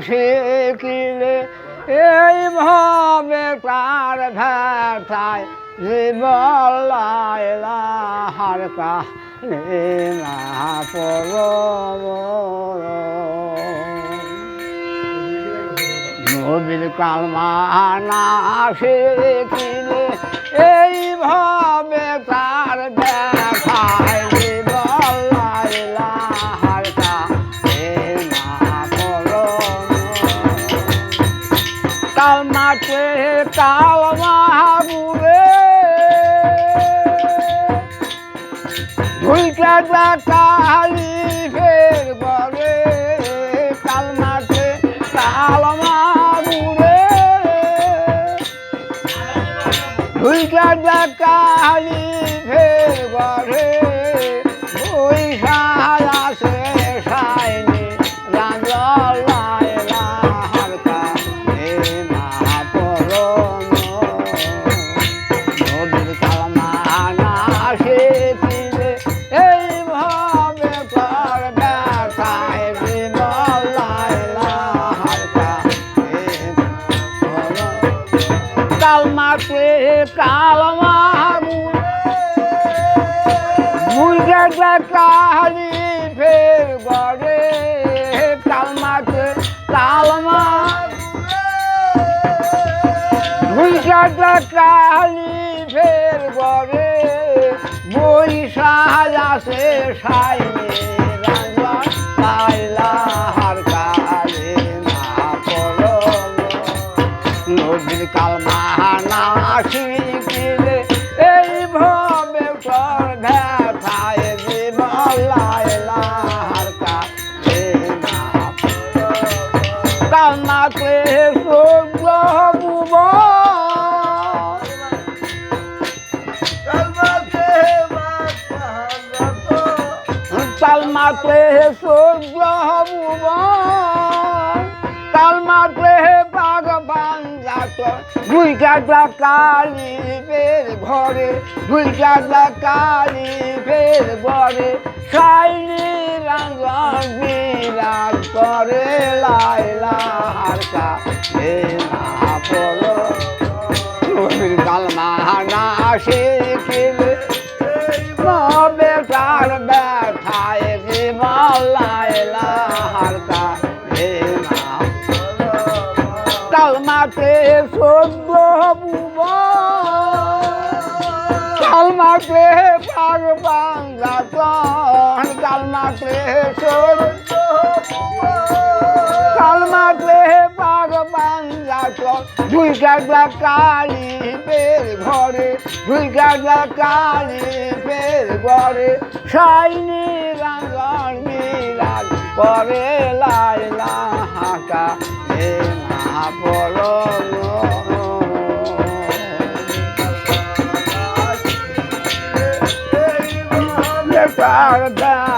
শিখিলে এইভাবে তার ভ্যাথায় জীবন লাইলা হার কালে না নবীর কালমানা শিখিলে কালমাতে কালমাহাবুরে ভুলটা যা কালি ফের বলে কালমাতে কালমাহাবুরে ভুলটা যা কালি ফের বলে কালমাতে কালমা মুরগা কাহালি ফের গড়ে। কালমাতে কালমা মুরগা কাহালি ফের গড়ে। বই সাহায্যে সাইনে, রাজা পাইলা হার কালে না পড়ল নদীর কালমাহানা শিখিলে কালমাতে সূর্য বুব কালমাতে পাগ বাঞ্জাত দুই কাটা কালি ফের ঘরে দুই কাটা কালি ফের ঘরে। সাইনি রঞ্জন বিরাজ করে লাইলা হারকা কালমাতে সদ্য বুব কালমাতে পাগ বাঙ্গাতন কালমাতে সদ্য কালমাতে পাগ বাঙ্গাতন দুই গাগলা কালি পের ঘরে, দুই গাগলা কালি পের ঘরে। সাইনি রাঙ্গন মিরাজ করে লাইলা তার